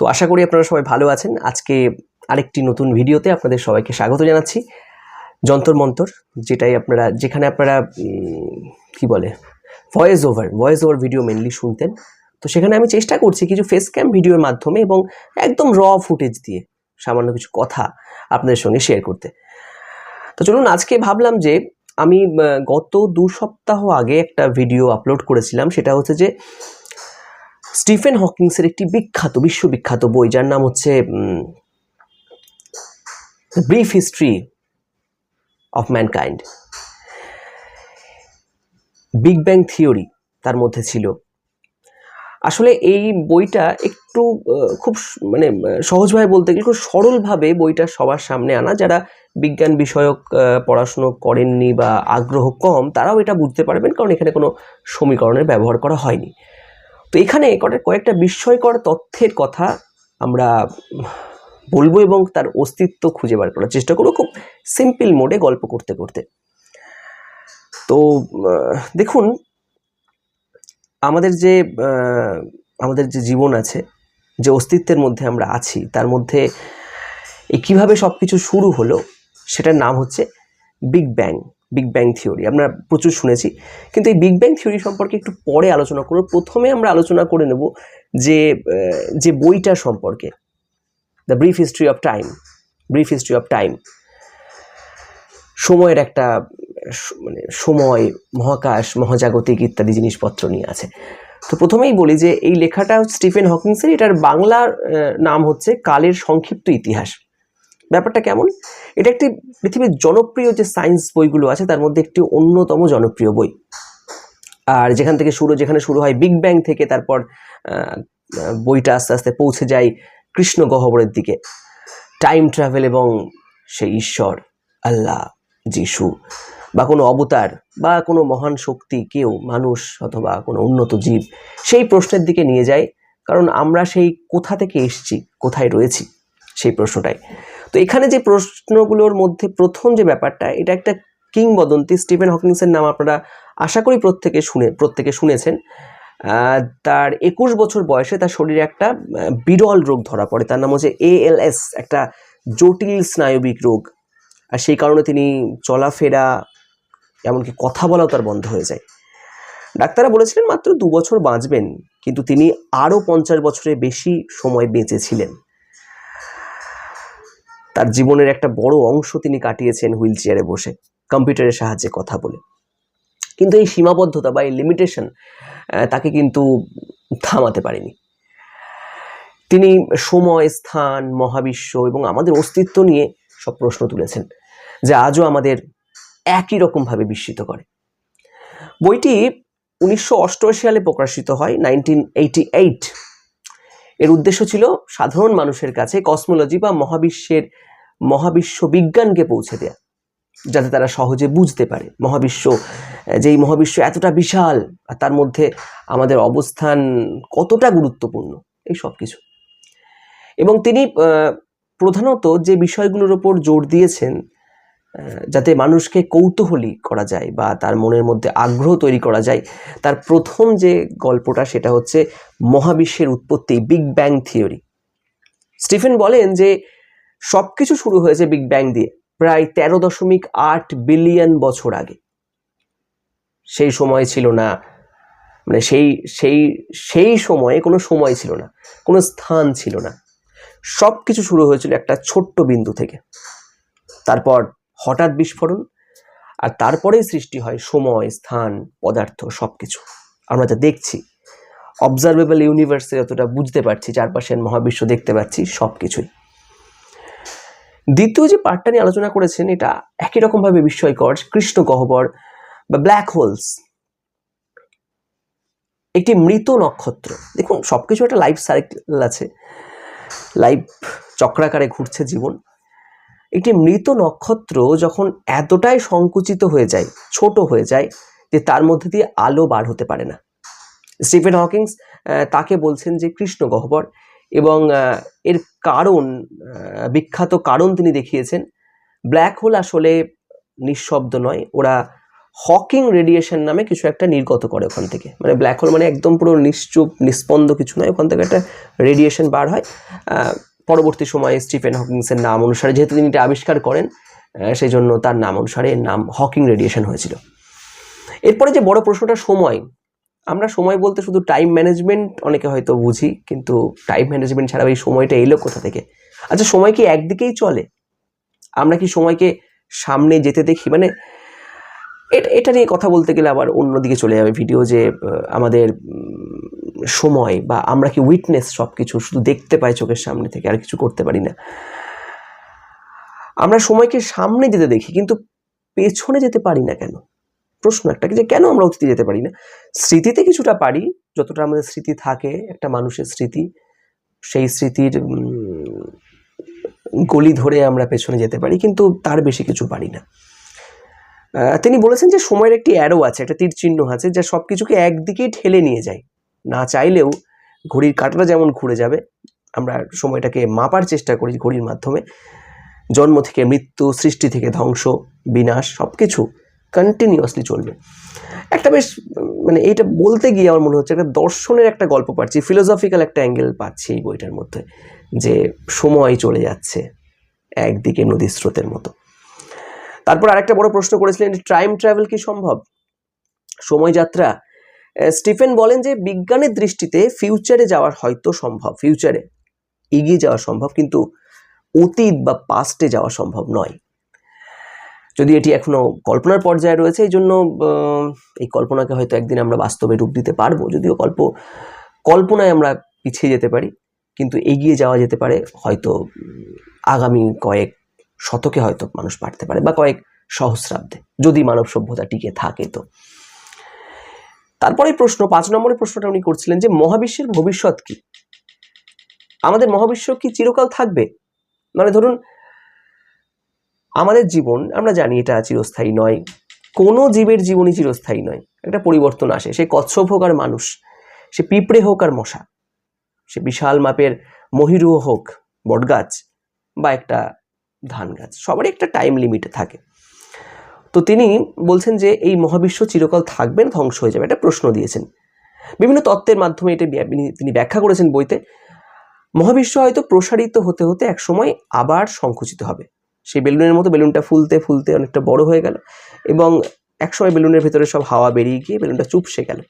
তো আশা করি আপনারা সবাই ভালো আছেন। আজকে আরেকটি নতুন ভিডিওতে আপনাদের সবাইকে স্বাগত জানাচ্ছি। যন্তর মন্তর, যেটাই আপনারা, যেখানে আপনারা কি বলে voice over voice over video mainly শুনতেন। তো সেখানে আমি চেষ্টা করছি কিছু ফেস ক্যাম ভিডিওর মাধ্যমে এবং একদম র ফুটেজ দিয়ে সামান্য কিছু কথা আপনাদের সঙ্গে শেয়ার করতে। তো চলুন, আজকে ভাবলাম যে আমি গত দু সপ্তাহ আগে একটা ভিডিও আপলোড করেছিলাম। সেটা হচ্ছে যে স্টিফেন হকিংসের একটি বিখ্যাত, বিশ্ববিখ্যাত বই, যার নাম হচ্ছে brief history of mankind big bang theory তার মধ্যে ছিল। আসলে এই বইটা একটু খুব মানে সহজভাবে বলতে গেলে খুব সরলভাবে বইটা সবার সামনে আনা। যারা বিজ্ঞান বিষয়ক পড়াশুনো করেননি বা আগ্রহ কম, তারাও এটা বুঝতে পারবেন, কারণ এখানে কোনো সমীকরণের ব্যবহার করা হয়নি। তো এখানে কটা- কয়েকটা বিস্ময়কর তথ্যের কথা আমরা বলব এবং তার অস্তিত্ব খুঁজে বার করার চেষ্টা করব খুব সিম্পল মোডে গল্প করতে করতে। তো দেখুন, আমাদের যে আমাদের যে জীবন আছে, যে অস্তিত্বের মধ্যে আমরা আছি, তার মধ্যে কীভাবে সব কিছু শুরু হলো, সেটার নাম হচ্ছে big bang big bang theory আমরা প্রচুর শুনেছি। কিন্তু এই বিগ ব্যাং থিওরি সম্পর্কে একটু পরে আলোচনা করব। প্রথমে আমরা আলোচনা করে নেব যে যে বইটা সম্পর্কে। The brief history of time brief history of time সময়ের একটা মানে সময়, মহাকাশ, মহাজাগতিক ইত্যাদি জিনিসপত্র নিয়ে আছে। তো প্রথমেই বলি যে, এই লেখাটা স্টিফেন হকিংসের এটার বাংলার নাম হচ্ছে কালের সংক্ষিপ্ত ইতিহাস। ব্যাপারটা কেমন? এটা একটি পৃথিবীর জনপ্রিয় যে সায়েন্স বইগুলো আছে, তার মধ্যে একটি অন্যতম জনপ্রিয় বই। আর যেখান থেকে শুরু, যেখানে শুরু হয় বিগ ব্যাং থেকে, তারপর বইটা আস্তে আস্তে পৌঁছে যায় কৃষ্ণ গহ্বরের দিকে। টাইম ট্রাভেল এবং সেই ঈশ্বর, আল্লাহ, যিশু, বা কোনো অবতার, বা কোনো মহান শক্তি, কেউ, মানুষ, অথবা কোনো উন্নত জীব, সেই প্রশ্নের দিকে নিয়ে যায়, কারণ আমরা সেই কোথা থেকে এসেছি, কোথায় রয়েছি, সেই প্রশ্নটাই। তো এখানে যে প্রশ্নগুলোর মধ্যে প্রথম যে ব্যাপারটা, এটা একটা কিংবদন্তি। স্টিফেন হকিংসের নাম আপনারা আশা করি প্রত্যেকে শুনে, প্রত্যেকে শুনেছেন। তার একুশ বছর বয়সে তার শরীরে একটা বিরল রোগ ধরা পড়ে। তার নাম হচ্ছে এএলএস, একটা জটিল স্নায়বিক রোগ। আর সেই কারণে তিনি চলাফেরা, এমনকি কথা বলাও তার বন্ধ হয়ে যায়। ডাক্তাররা বলেছিলেন মাত্র দু বছর বাঁচবেন, কিন্তু তিনি আরও পঞ্চাশ বছরের বেশি সময় বেঁচেছিলেন। তার জীবনের একটা বড় অংশ তিনি কাটিয়েছেন হুইল চেয়ারে বসে, কম্পিউটারের সাহায্যে কথা বলে। কিন্তু এই সীমাবদ্ধতা বা এই লিমিটেশন তাকে কিন্তু থামাতে পারেনি। তিনি সময়, স্থান, মহাবিশ্ব এবং আমাদের অস্তিত্ব নিয়ে সব প্রশ্ন তুলেছেন, যা আজও আমাদের একই রকমভাবে বিস্মিত করে। বইটি উনিশশো অষ্টআশি সালে প্রকাশিত হয় নাইনটিন এর উদ্দেশ্য ছিল সাধারণ মানুষের কাছে কসমোলজি বা মহাবিশ্বের মহাবিশ্ব বিজ্ঞানকে পৌঁছে দেয়া, যাতে তারা সহজে বুঝতে পারে। মহাবিশ্ব, যেই মহাবিশ্ব এতটা বিশাল, আর তার মধ্যে আমাদের অবস্থান কতটা গুরুত্বপূর্ণ, এই সব কিছু। এবং তিনি প্রধানত যে বিষয়গুলোর ওপর জোর দিয়েছেন যাতে মানুষকে কৌতূহলী করা যায় বা তার মনের মধ্যে আগ্রহ তৈরি করা যায়, তার প্রথম যে গল্পটা সেটা হচ্ছে মহাবিশ্বের উৎপত্তি, বিগ ব্যাং থিওরি। স্টিফেন বলেন যে সব কিছু শুরু হয়েছে বিগ ব্যাং দিয়ে, প্রায় তেরো দশমিক আট বিলিয়ন বছর আগে। সেই সময় ছিল না মানে সেই সেই সেই সময়ে কোনো সময় ছিল না, কোনো স্থান ছিল না। সব কিছু শুরু হয়েছিল একটা ছোট্ট বিন্দু থেকে। তারপর হঠাৎ বিস্ফোরণ, আর তারপরেই সৃষ্টি হয় সময়, স্থান, পদার্থ সব কিছু আমরা যা দেখছি অবজারভেবল ইউনিভার্সে যতটা বুঝতে পারছি, চারপাশের মহাবিশ্ব দেখতে পাচ্ছি সব কিছুই দ্বিতীয় যে পার্টটা নিয়ে আলোচনা করেছেন, এটা একই রকমভাবে বিস্ময়কর, কৃষ্ণ গহ্বর বা ব্ল্যাক হোলস একটি মৃত নক্ষত্র। দেখুন সব কিছু একটা লাইফ সাইকেল আছে। লাইফ চক্রাকারে ঘুরছে জীবন। একটি মৃত নক্ষত্র যখন এতটাই সংকুচিত হয়ে যায়, ছোট হয়ে যায়, যে তার মধ্যে দিয়ে আলো বার হতে পারে না। স্টিফেন হকিংস তাকে বলছেন যে কৃষ্ণ গহ্বর এবং এর কারণ বিখ্যাত কারণ তিনি দেখিয়েছেন। ব্ল্যাক হোল আসলে নিঃশব্দ নয়, ওরা হকিং রেডিয়েশন নামে কিছু একটা নির্গত করে ওখান থেকে। মানে ব্ল্যাক হোল মানে একদম পুরো নিশ্চুপ, নিস্পন্দ কিছু নয়, ওখান থেকে একটা রেডিয়েশন বার হয়। পরবর্তী সময়ে স্টিফেন হকিংসের নাম অনুসারে, যেহেতু তিনি এটা আবিষ্কার করেন সেই জন্য তার নাম অনুসারে এর নাম হকিং রেডিয়েশন হয়েছিল। এরপরে যে বড় প্রশ্নটা সময় আমরা সময় বলতে শুধু টাইম ম্যানেজমেন্ট অনেকে হয়তো বুঝি, কিন্তু টাইম ম্যানেজমেন্ট ছাড়াও এই সময়টা এলো কোথা থেকে? আচ্ছা সময় কি একদিকেই চলে? আমরা কি সময়কে সামনে যেতে দেখি? মানে এটা এটা নিয়ে কথা বলতে গেলে আবার অন্যদিকে চলে যাবে ভিডিও যে আমাদের সময় বা আমরা কি উইটনেস সব কিছু শুধু দেখতে পাই চোখের সামনে থেকে, আর কিছু করতে পারি না। আমরা সময়কে সামনে যেতে দেখি, কিন্তু পেছনে যেতে পারি না কেন? প্রশ্ন একটা যে কেন আমরা অতীতে যেতে পারি না? স্মৃতিতে কিছুটা পারি, যতটা আমাদের স্মৃতি থাকে, একটা মানুষের স্মৃতি, সেই স্মৃতির গলি ধরে আমরা পেছনে যেতে পারি, কিন্তু তার বেশি কিছু পারি না। তিনি বলেছেন যে সময়ের একটি অ্যারো আছে, একটা তীর চিহ্ন আছে, যা সব কিছুকে একদিকেই ঠেলে নিয়ে যায়। না চাইলেও ঘড়ির কাঁটাটা যেমন ঘুরে যাবে, আমরা সময়টাকে মাপার চেষ্টা করি ঘড়ির মাধ্যমে। জন্ম থেকে মৃত্যু, সৃষ্টি থেকে ধ্বংস, বিনাশ সব কিছু কন্টিনিউয়াসলি চলবে। একটা বেশ মানে এইটা বলতে গিয়ে আমার মনে হচ্ছে একটা দর্শনের একটা গল্প পাচ্ছি ফিলোসফিক্যাল একটা অ্যাঙ্গেল পাচ্ছি এই বইটার মধ্যে, যে সময় চলে যাচ্ছে একদিকে নদীর স্রোতের মতো। তারপর আরেকটা বড় প্রশ্ন করেছিলেন টাইম ট্রাভেল কি সম্ভব? সময় যাত্রা? স্টিফেন বলেন যে বিজ্ঞানের দৃষ্টিতে ফিউচারে যাওয়ার হয়তো সম্ভব ফিউচারে এগিয়ে যাওয়া সম্ভব, কিন্তু অতীত বা পাস্টে যাওয়া সম্ভব নয়। যদি এটি এখনও কল্পনার পর্যায়ে রয়েছে, এই জন্য এই কল্পনাকে হয়তো একদিন আমরা বাস্তবে রূপ দিতে পারব। যদিও গল্প কল্পনায় আমরা পিছিয়ে যেতে পারি, কিন্তু এগিয়ে যাওয়া যেতে পারে, হয়তো আগামী কয়েক শতকে হয়তো মানুষ পারতে পারে, বা কয়েক সহস্রাব্দে, যদি মানব সভ্যতা টিকে থাকে তো। তারপরে প্রশ্ন, পাঁচ নম্বরের প্রশ্নটা উনি করছিলেন যে, মহাবিশ্বের ভবিষ্যৎ কি? আমাদের মহাবিশ্ব কি চিরকাল থাকবে? মানে ধরুন আমাদের জীবন, আমরা জানি এটা চিরস্থায়ী নয়। কোনো জীবের জীবনই চিরস্থায়ী নয়। একটা পরিবর্তন আসে। সে কচ্ছপ হোক আর মানুষ, সে পিঁপড়ে হোক আর মশা, সে বিশাল মাপের মহিরুহ হোক, বটগাছ বা একটা ধান গাছ সবারই একটা টাইম লিমিট থাকে। তো তিনি বলছেন যে, এই মহাবিশ্ব চিরকাল থাকবে না ধ্বংস হয়ে যাবে। একটা প্রশ্ন দিয়েছেন। বিভিন্ন তত্ত্বের মাধ্যমে এটা তিনি ব্যাখ্যা করেছেন বইতে। মহাবিশ্ব হয়তো প্রসারিত হতে হতে এক সময় আবার সংকুচিত হবে। সেই বেলুনের মতো বেলুনটা ফুলতে ফুলতে অনেকটা বড় হয়ে গেল এবং একসময় বেলুনের ভেতরে সব হাওয়া বেরিয়ে গিয়ে বেলুনটা চুপসে গেল।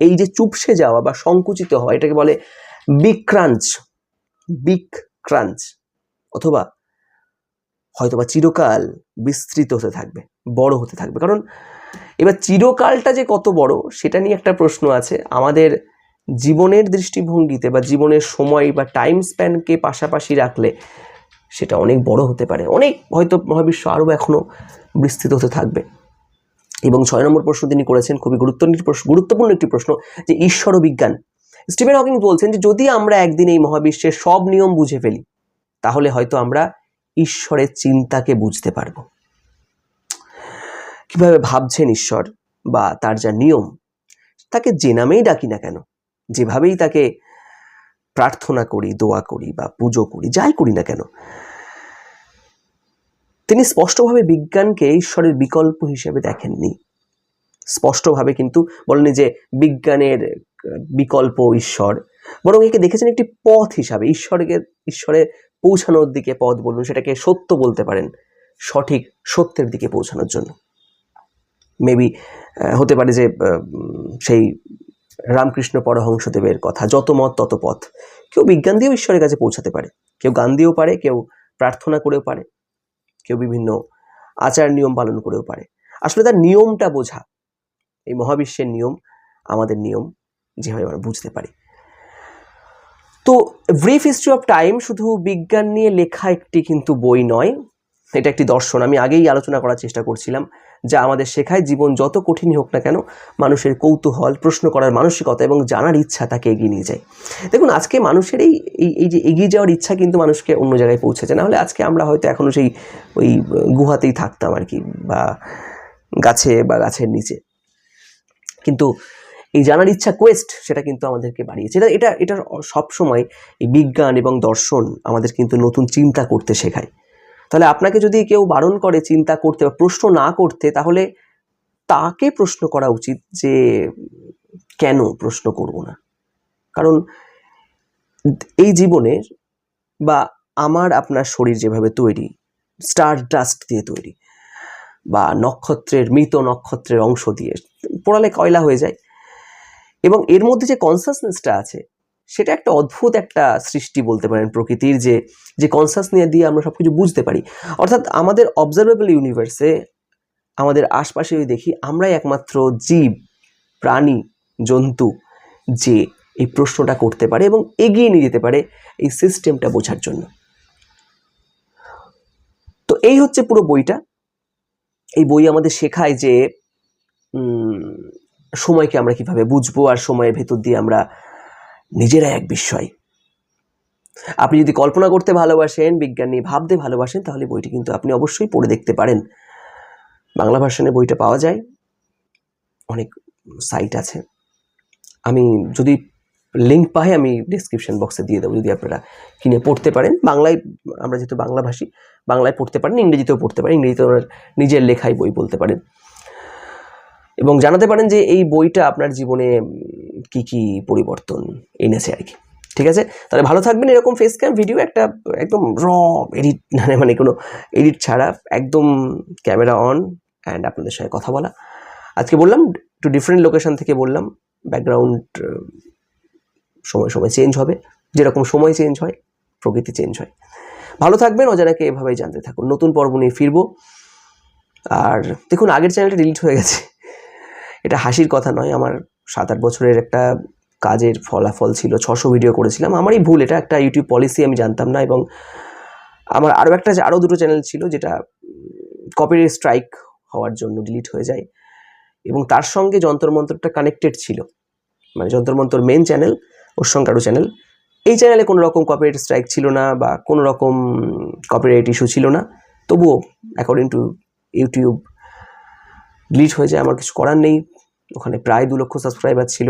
এই যে চুপসে যাওয়া বা সংকুচিত হওয়া, এটাকে বলে বিগ ক্রাঞ্চ বিগ ক্রাঞ্চ অথবা হয়তোবা চিরকাল বিস্তৃত হতে থাকবে, বড় হতে থাকবে। কারণ এবার চিরকালটা যে কত বড়, সেটা নিয়ে একটা প্রশ্ন আছে। আমাদের জীবনের দৃষ্টিভঙ্গিতে বা জীবনের সময় বা টাইম স্প্যানকে পাশাপাশি রাখলে সেটা অনেক বড় হতে পারে। অনেক হয়তো মহাবিশ্ব আরও এখনও বিস্তৃত হতে থাকবে। এবং ছয় নম্বর প্রশ্ন তিনি করেছেন খুবই গুরুত্ব গুরুত্বপূর্ণ একটি প্রশ্ন যে ঈশ্বর বিজ্ঞান। স্টিভেন হকিং বলছেন যে যদি আমরা একদিন এই মহাবিশ্বের সব নিয়ম বুঝে ফেলি, তাহলে হয়তো আমরা ঈশ্বরের চিন্তাকে বুঝতে পারব। কীভাবে ভাবছেন ঈশ্বর বা তার যা নিয়ম, তাকে যে নামেই ডাকি না কেন, যেভাবেই তাকে প্রার্থনা করি, দোয়া করি বা পুজো করি, যাই করি না কেন তিনি স্পষ্টভাবে বিজ্ঞানকে ঈশ্বরের বিকল্প হিসেবে দেখেননি। স্পষ্টভাবে কিন্তু বলেনি যে বিজ্ঞানের বিকল্প ঈশ্বর। বরং একে দেখেছেন একটি পথ হিসাবে, ঈশ্বরকে, ঈশ্বরে পৌঁছানোর দিকে পথ বলুন, সেটাকে সত্য বলতে পারেন, সঠিক সত্যের দিকে পৌঁছানোর জন্য। মেবি হতে পারে যে সেই রামকৃষ্ণ পরহংসদেবের কথা, যত মত তত পথ। কেউ বিজ্ঞান দিয়েও ঈশ্বরের কাছে পৌঁছাতে পারে। কেউ গান দিয়েও পারে, কেউ প্রার্থনা করেও পারে। কেউ বিভিন্ন আচার নিয়ম পালন করেও পারে। আসলে তার নিয়মটা বোঝা। এই মহাবিশ্বের নিয়ম, আমাদের নিয়ম, যেভাবে আমরা বুঝতে পারি। তো ব্রিফ হিস্ট্রি অফ টাইম শুধু বিজ্ঞান নিয়ে লেখা একটি কিন্তু বই নয়, এটা একটি দর্শন। আমি আগেই আলোচনা করার চেষ্টা করছিলাম। যা আমাদের শেখায় জীবন যত কঠিনই হোক না কেন মানুষের কৌতূহল, প্রশ্ন করার মানসিকতা এবং জানার ইচ্ছা তাকে এগিয়ে নিয়ে যায়। দেখুন, আজকে মানুষের এই, এই- যে এগিয়ে যাওয়ার ইচ্ছা কিন্তু মানুষকে অন্য জায়গায় পৌঁছেছে। না হলে আজকে আমরা হয়তো এখনও সেই ওই গুহাতেই থাকতাম আর কি বা গাছে বা গাছের নিচে। কিন্তু এই জানার ইচ্ছা কোয়েস্ট সেটা কিন্তু আমাদেরকে বাড়িয়েছে। এটা এটা এটা সবসময় এই বিজ্ঞান এবং দর্শন আমাদের কিন্তু নতুন চিন্তা করতে শেখায়। তাহলে আপনাকে যদি কেউ বারণ করে, চিন্তা করতে বা প্রশ্ন না করতে, তাহলে তাকে প্রশ্ন করা উচিত যে, কেন প্রশ্ন করব না? কারণ এই জীবনের বা আমার, আপনার শরীর যেভাবে তৈরি স্টার ডাস্ট দিয়ে তৈরি বা নক্ষত্রের, মৃত নক্ষত্রের অংশ দিয়ে, পোড়ালে কয়লা হয়ে যায়। এবং এর মধ্যে যে কনসাসনেসটা আছে সেটা একটা অদ্ভুত একটা সৃষ্টি বলতে পারেন প্রকৃতির যে যে কনসাস নিয়ে দিয়ে আমরা সব কিছু বুঝতে পারি। অর্থাৎ আমাদের অবজারভেবল ইউনিভার্সে আমাদের আশপাশে দেখি, আমরাই একমাত্র জীব, প্রাণী, জন্তু যে এই প্রশ্নটা করতে পারে এবং এগিয়ে নিয়ে যেতে পারে এই সিস্টেমটা বোঝার জন্য। তো এই হচ্ছে পুরো বইটা। এই বই আমাদের শেখায় যে সময়কে আমরা কীভাবে বুঝব আর সময়ের ভেতর দিয়ে আমরা নিজেরা এক বিস্ময়। আপনি যদি কল্পনা করতে ভালোবাসেন, বিজ্ঞান নিয়ে ভাবতে ভালোবাসেন, তাহলে বইটি কিন্তু আপনি অবশ্যই পড়ে দেখতে পারেন। বাংলা ভার্সনে বইটা পাওয়া যায়। অনেক সাইট আছে। আমি যদি লিঙ্ক পাই, আমি ডিসক্রিপশন বক্সে দিয়ে দেবো, যদি আপনারা কিনে পড়তে পারেন। বাংলায়, আমরা যেহেতু বাংলাভাষী বাংলায় পড়তে পারেন, ইংরেজিতেও পড়তে পারেন, ইংরেজিতে ওনার নিজের লেখাই বই বলতে পারেন। এবং জানাতে পারেন যে এই বইটা আপনার জীবনে কি কি পরিবর্তন এনেছে আর কি। ঠিক আছে? তাহলে ভালো থাকবেন, এরকম ফেস ক্যাম ভিডিও একটা একদম র এডিট মানে মানে কোনো এডিট ছাড়া, একদম ক্যামেরা অন অ্যান্ড আপনাদের সঙ্গে কথা বলা। আজকে বললাম, একটু ডিফারেন্ট লোকেশন থেকে বললাম ব্যাকগ্রাউন্ড সময় সময় চেঞ্জ হবে। যেরকম সময় চেঞ্জ হয়, প্রকৃতি চেঞ্জ হয়। ভালো থাকবেন, অজানাকে এভাবেই জানতে থাকুন। নতুন পর্ব নিয়ে ফিরবো। আর দেখুন, আগের চ্যানেলটা ডিলিট হয়ে গেছে। এটা হাসির কথা নয়, আমার সাত আট বছরের একটা কাজের ফলাফল ছিল, ছশো ভিডিও করেছিলাম। আমারই ভুল, এটা একটা ইউটিউব পলিসি আমি জানতাম না এবং আমার আরও একটা আরও দুটো চ্যানেল ছিল যেটা কপিরাইট স্ট্রাইক হওয়ার জন্য ডিলিট হয়ে যায় এবং তার সঙ্গে যন্ত্রমন্ত্রটা কানেক্টেড ছিল। মানে যন্ত্রমন্ত্র মেন চ্যানেল ওর সঙ্গে আরও চ্যানেল এই চ্যানেলে কোনো রকম কপিরাইট স্ট্রাইক ছিল না বা কোনো রকম কপিরাইট ইস্যু ছিল না। তবুও অ্যাকর্ডিং টু ইউটিউব ডিলিট হয়ে যায়, আমার কিছু করার নেই। ওখানে প্রায় দু লক্ষ সাবস্ক্রাইবার ছিল।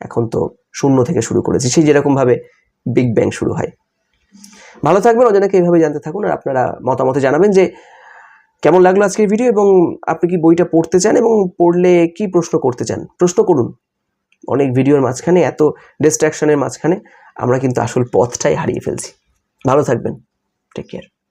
এখন তো শূন্য থেকে শুরু করেছি। সেই যেরকমভাবে বিগ ব্যাং শুরু হয়। ভালো থাকবেন, অজানাকে এইভাবে জানতে থাকুন। আর আপনারা মতামতে জানাবেন যে কেমন লাগল আজকের ভিডিও এবং আপনি কি বইটা পড়তে চান এবং পড়লে কি প্রশ্ন করতে চান? প্রশ্ন করুন। অনেক ভিডিওর মাঝখানে, এত ডিস্ট্রাকশনের মাঝখানে আমরা কিন্তু আসল পথটাই হারিয়ে ফেলছি। ভালো থাকবেন। Take care